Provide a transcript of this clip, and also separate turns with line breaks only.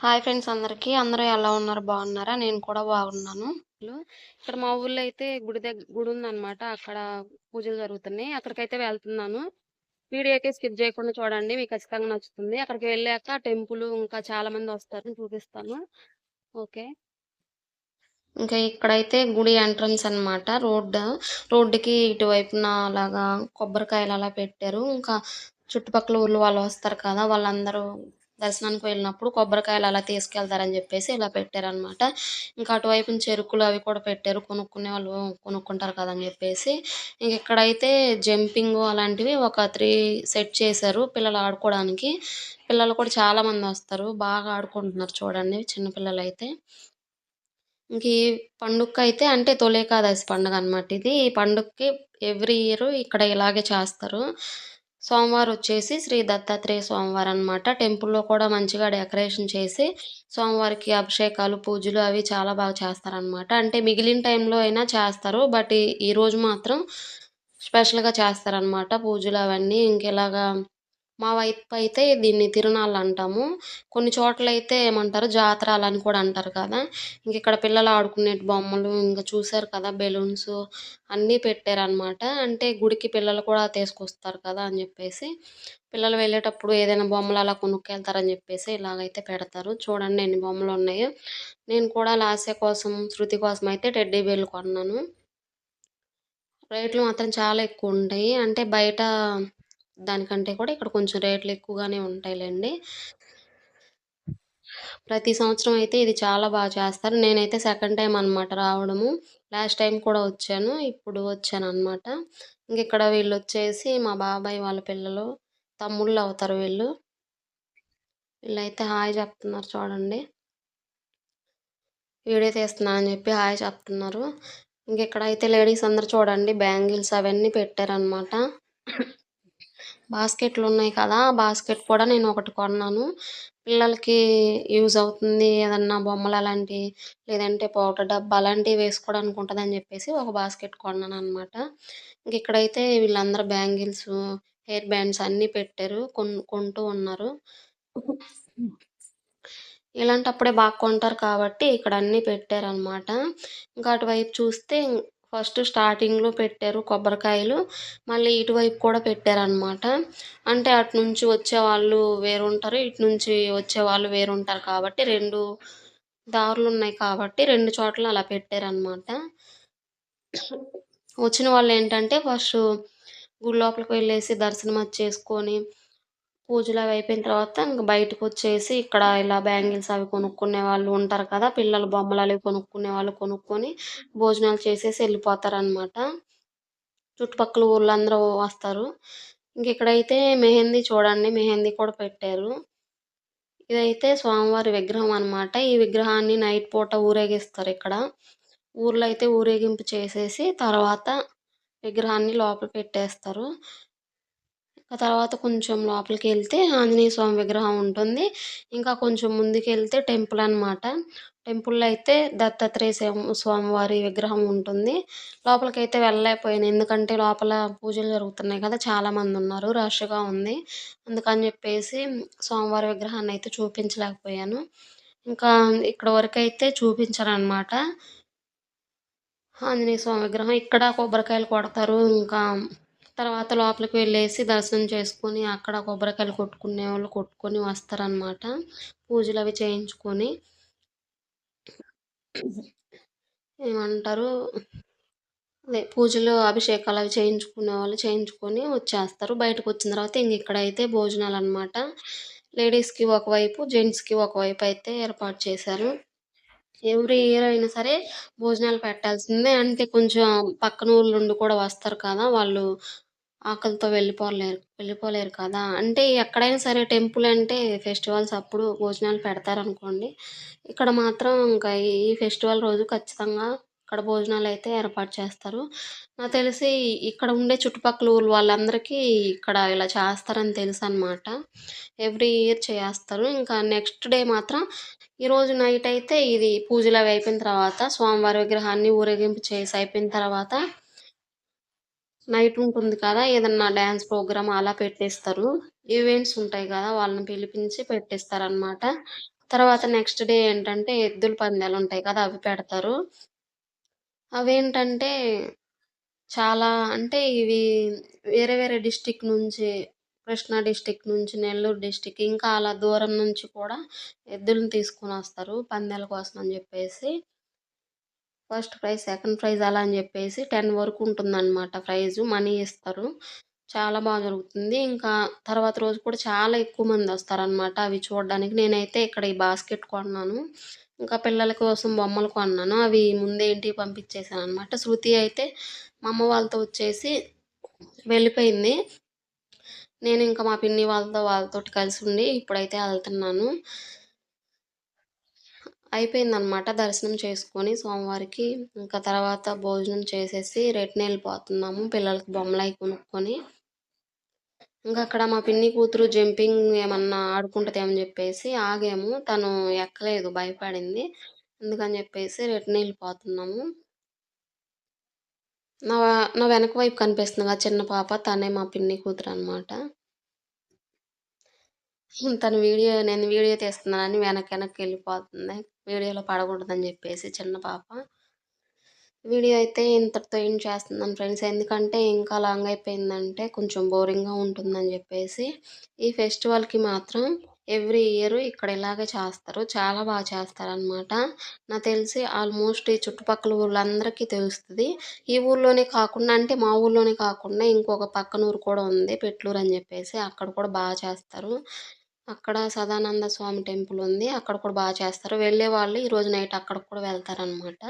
Hi friends అందరికీ. అందరూ ఎలా ఉన్నారు? బాగున్నారా? నేను కూడా బాగున్నాను. ఇక్కడ మా ఊర్లో అయితే గుడి దగ్గర గుడి ఉందన్నమాట అక్కడ పూజలు జరుగుతున్నాయి. అక్కడికైతే వెళ్తున్నాను. వీడియో అయితే స్కిప్ చేయకుండా చూడండి. మీకు ఖచ్చితంగా నచ్చుతుంది. అక్కడికి వెళ్ళాక టెంపుల్ ఇంకా చాలా మంది వస్తారు. చూపిస్తాను. ఓకే. ఇంకా ఇక్కడైతే గుడి ఎంట్రన్స్ అన్నమాట. రోడ్డు. రోడ్డుకి ఇటువైపున అలాగా కొబ్బరికాయలు అలా పెట్టారు. ఇంకా చుట్టుపక్కల ఊర్లు వాళ్ళు వస్తారు కదా వాళ్ళందరూ దర్శనానికి వెళ్ళినప్పుడు కొబ్బరికాయలు అలా తీసుకెళ్తారని చెప్పేసి ఇలా పెట్టారనమాట ఇంకా అటువైపు చెరుకులు అవి కూడా పెట్టారు. కొనుక్కునే వాళ్ళు కొనుక్కుంటారు కదా అని చెప్పేసి. ఇంక ఇక్కడైతే జంపింగ్ అలాంటివి ఒక త్రీ సెట్ చేశారు పిల్లలు ఆడుకోవడానికి. పిల్లలు కూడా చాలామంది వస్తారు. బాగా ఆడుకుంటున్నారు చూడండి చిన్నపిల్లలు అయితే ఇంక ఈ పండుగ అయితే అంటే తొలేకాదశి పండుగ అనమాట ఇది. ఈ పండుగకి ఎవ్రీ ఇయర్ ఇక్కడ ఇలాగే చేస్తారు. సోమవారం వచ్చేసి శ్రీ దత్తాత్రేయ సోమవారం అనమాట టెంపుల్లో కూడా మంచిగా డెకరేషన్ చేసి సోమవారికి అభిషేకాలు పూజలు అవి చాలా బాగా చేస్తారనమాట అంటే మిగిలిన టైంలో అయినా చేస్తారు. బట్ ఈరోజు మాత్రం స్పెషల్గా చేస్తారనమాట పూజలు అవన్నీ. ఇంకెలాగా మా వైపు అయితే దీన్ని తిరునాళ్ళు అంటాము. కొన్ని చోట్ల అయితే ఏమంటారు? జాతరాలు అని కూడా అంటారు కదా. ఇంక ఇక్కడ పిల్లలు ఆడుకునే బొమ్మలు ఇంకా చూసారు కదా బెలూన్స్ అన్నీ పెట్టారనమాట అంటే గుడికి పిల్లలు కూడా తీసుకొస్తారు కదా అని చెప్పేసి. పిల్లలు వెళ్ళేటప్పుడు ఏదైనా బొమ్మలు అలా కొనుక్కెళ్తారని చెప్పేసి ఇలాగైతే పెడతారు. చూడండి ఎన్ని బొమ్మలు ఉన్నాయో. నేను కూడా లాస్య కోసం శృతి కోసం అయితే టెడ్డీ బేర్లు కొన్నాను. రేట్లు మాత్రం చాలా ఎక్కువ ఉంటాయి. అంటే బయట దానికంటే కూడా ఇక్కడ కొంచెం రేట్లు ఎక్కువగానే ఉంటాయిలేండి. ప్రతి సంవత్సరం అయితే ఇది చాలా బాగా చేస్తారు. నేనైతే సెకండ్ టైం అనమాట రావడము. లాస్ట్ టైం కూడా వచ్చాను. ఇప్పుడు వచ్చాను అనమాట ఇంక ఇక్కడ వీళ్ళు వచ్చేసి మా బాబాయ్ వాళ్ళ పిల్లలు తమ్ముళ్ళు అవుతారు వీళ్ళు. వీళ్ళైతే హాయ్ చెప్తున్నారు చూడండి. వీడియో తీస్తున్నా అని చెప్పి హాయ్ చెప్తున్నారు. ఇంకెక్కడైతే లేడీస్ అందరు చూడండి బ్యాంగిల్స్ అవన్నీ పెట్టారనమాట బాస్కెట్లు ఉన్నాయి కదా బాస్కెట్ కూడా నేను ఒకటి కొన్నాను. పిల్లలకి యూజ్ అవుతుంది ఏదన్నా బొమ్మలు అలాంటివి లేదంటే పౌడర్ డబ్బా అలాంటివి వేసుకోవడానికి ఉంటుంది అని చెప్పేసి ఒక బాస్కెట్ కొన్నాను అనమాట ఇంక ఇక్కడైతే వీళ్ళందరూ బ్యాంగిల్స్ హెయిర్ బ్యాండ్స్ అన్నీ పెట్టారు కొన్ కొంటూ ఉన్నారు. ఇలాంటప్పుడే బాగా కొంటారు కాబట్టి ఇక్కడ అన్నీ పెట్టారనమాట ఇంకా అటువైపు చూస్తే ఫస్ట్ స్టార్టింగ్లో పెట్టారు కొబ్బరికాయలు. మళ్ళీ ఇటువైపు కూడా పెట్టారనమాట అంటే అటు నుంచి వచ్చేవాళ్ళు వేరుంటారు ఇటు నుంచి వచ్చేవాళ్ళు వేరుంటారు కాబట్టి రెండు దారులు ఉన్నాయి కాబట్టి రెండు చోట్ల అలా పెట్టారనమాట వచ్చిన వాళ్ళు ఏంటంటే ఫస్ట్ గుడి లోపలికి వెళ్ళేసి దర్శనం అది చేసుకొని పూజలు అవి అయిపోయిన తర్వాత ఇంక బయటకు వచ్చేసి ఇక్కడ ఇలా బ్యాంగిల్స్ అవి కొనుక్కునే వాళ్ళు ఉంటారు కదా పిల్లలు బొమ్మలు అవి కొనుక్కునే వాళ్ళు కొనుక్కొని భోజనాలు చేసేసి వెళ్ళిపోతారనమాట చుట్టుపక్కల ఊళ్ళో అందరూ వస్తారు. ఇంక ఇక్కడైతే మెహందీ చూడండి మెహందీ కూడా పెట్టారు. ఇదైతే స్వామివారి విగ్రహం అనమాట ఈ విగ్రహాన్ని నైట్ పూట ఊరేగిస్తారు ఇక్కడ. ఊర్లో అయితే ఊరేగింపు చేసేసి తర్వాత విగ్రహాన్ని లోపల పెట్టేస్తారు. తర్వాత కొంచెం లోపలికి వెళ్తే ఆంజనేయ స్వామి విగ్రహం ఉంటుంది. ఇంకా కొంచెం ముందుకు వెళ్తే టెంపుల్ అనమాట టెంపుల్లో అయితే దత్తాత్రేయ స్వామివారి విగ్రహం ఉంటుంది. లోపలికి అయితే వెళ్ళలేకపోయాను. ఎందుకంటే లోపల పూజలు జరుగుతున్నాయి కదా చాలామంది ఉన్నారు రష్గా ఉంది. అందుకని చెప్పేసి స్వామివారి విగ్రహాన్ని అయితే చూపించలేకపోయాను. ఇంకా ఇక్కడ వరకు అయితే చూపించాను అనమాట ఆంజనేయ స్వామి విగ్రహం. ఇక్కడ కొబ్బరికాయలు కొడతారు. ఇంకా తర్వాత లోపలికి వెళ్ళేసి దర్శనం చేసుకొని అక్కడ కొబ్బరికాయలు కొట్టుకునే వాళ్ళు కొట్టుకొని వస్తారనమాట పూజలు అవి చేయించుకొని. ఏమంటారు? అదే పూజలు అభిషేకాలు అవి చేయించుకునే వాళ్ళు చేయించుకొని వచ్చేస్తారు. బయటకు వచ్చిన తర్వాత ఇంక ఇక్కడైతే భోజనాలు అనమాట లేడీస్కి ఒకవైపు జెంట్స్కి ఒకవైపు అయితే ఏర్పాటు చేశారు. ఎవ్రీ ఇయర్ అయినా సరే భోజనాలు పెట్టాల్సిందే. అంటే కొంచెం పక్కన ఊళ్ళ నుండి కూడా వస్తారు కదా వాళ్ళు. ఆకలితో వెళ్ళిపోలేరు వెళ్ళిపోలేరు కదా. అంటే ఎక్కడైనా సరే టెంపుల్ అంటే ఫెస్టివల్స్ అప్పుడు భోజనాలు పెడతారనుకోండి. ఇక్కడ మాత్రం ఇంకా ఈ ఫెస్టివల్ రోజు ఖచ్చితంగా ఇక్కడ భోజనాలు అయితే ఏర్పాటు చేస్తారు. నాకు తెలిసి ఇక్కడ ఉండే చుట్టుపక్కల ఊరు వాళ్ళందరికీ ఇక్కడ ఇలా చేస్తారని తెలుసు అనమాట ఎవ్రీ ఇయర్ చేస్తారు. ఇంకా నెక్స్ట్ డే మాత్రం ఈరోజు నైట్ అయితే ఇది పూజలు అవి అయిపోయిన తర్వాత స్వామివారి విగ్రహాన్ని ఊరేగింపు చేసి అయిపోయిన తర్వాత నైట్ ఉంటుంది కదా ఏదన్నా డ్యాన్స్ ప్రోగ్రామ్ అలా పెట్టేస్తారు. ఈవెంట్స్ ఉంటాయి కదా వాళ్ళని పిలిపించి పెట్టేస్తారు అనమాట తర్వాత నెక్స్ట్ డే ఏంటంటే ఎద్దుల పందాలు ఉంటాయి కదా అవి పెడతారు. అవేంటంటే చాలా అంటే ఇవి వేరే వేరే డిస్టిక్ నుంచి కృష్ణా డిస్టిక్ నుంచి నెల్లూరు డిస్టిక్ ఇంకా అలా దూరం నుంచి కూడా ఎద్దులను తీసుకొని వస్తారు పందాల కోసం అని చెప్పేసి. ఫస్ట్ ప్రైజ్ సెకండ్ ప్రైజ్ అలా అని చెప్పేసి టెన్ వరకు ఉంటుందన్నమాట ప్రైజు. మనీ ఇస్తారు. చాలా బాగా జరుగుతుంది. ఇంకా తర్వాత రోజు కూడా చాలా ఎక్కువ మంది వస్తారనమాట అవి చూడడానికి. నేనైతే ఇక్కడ ఈ బాస్కెట్ కొన్నాను. ఇంకా పిల్లల కోసం బొమ్మలు కొన్నాను. అవి ముందే ఇంటికి పంపించేసాను అనమాట శృతి అయితే మా అమ్మ వాళ్ళతో వచ్చేసి వెళ్ళిపోయింది. నేను ఇంకా మా పిన్ని వాళ్ళతో వాళ్ళతో కలిసి ఉండి ఇప్పుడైతే వెళ్తున్నాను. అయిపోయిందనమాట దర్శనం చేసుకొని సోమవారికి ఇంకా తర్వాత భోజనం చేసేసి రిటర్న్ వెళ్ళిపోతున్నాము పిల్లలకి బొమ్మలై కొనుక్కొని. ఇంకా అక్కడ మా పిన్ని కూతురు జంపింగ్ ఏమన్నా ఆడుకుంటుందేమని చెప్పేసి ఆగాము. తను ఎక్కలేదు భయపడింది. అందుకని చెప్పేసి రిటర్న్ వెళ్ళిపోతున్నాము నా నా వెనక వైపు కనిపిస్తుంది కదా చిన్న పాప తనే మా పిన్ని కూతురు అనమాట తను వీడియో నేను వీడియో తీస్తున్నానని వెనక్కి వెనక్కి వెళ్ళిపోతుంది. వీడియోలో పడకూడదని చెప్పేసి చిన్న పాప. వీడియో అయితే ఇంతటితో ఏం చేస్తున్నాను ఫ్రెండ్స్? ఎందుకంటే ఇంకా లాంగ్ అయిపోయిందంటే కొంచెం బోరింగ్గా ఉంటుందని చెప్పేసి ఈ ఫెస్టివల్కి మాత్రం ఎవ్రీ ఇయర్ ఇక్కడ ఇలాగే చేస్తారు. చాలా బాగా చేస్తారనమాట నాకు తెలిసి ఆల్మోస్ట్ ఈ చుట్టుపక్కల ఊళ్ళందరికీ తెలుస్తుంది. ఈ ఊళ్ళోనే కాకుండా అంటే మా ఊళ్ళోనే కాకుండా ఇంకొక పక్కన ఊరు కూడా ఉంది పెట్లూరు అని చెప్పేసి అక్కడ కూడా బాగా చేస్తారు. అక్కడ సదానంద స్వామి టెంపుల్ ఉంది. అక్కడ కూడా బాగా చేస్తారు. వెళ్ళే వాళ్ళు ఈరోజు నైట్ అక్కడ కూడా వెళ్తారనమాట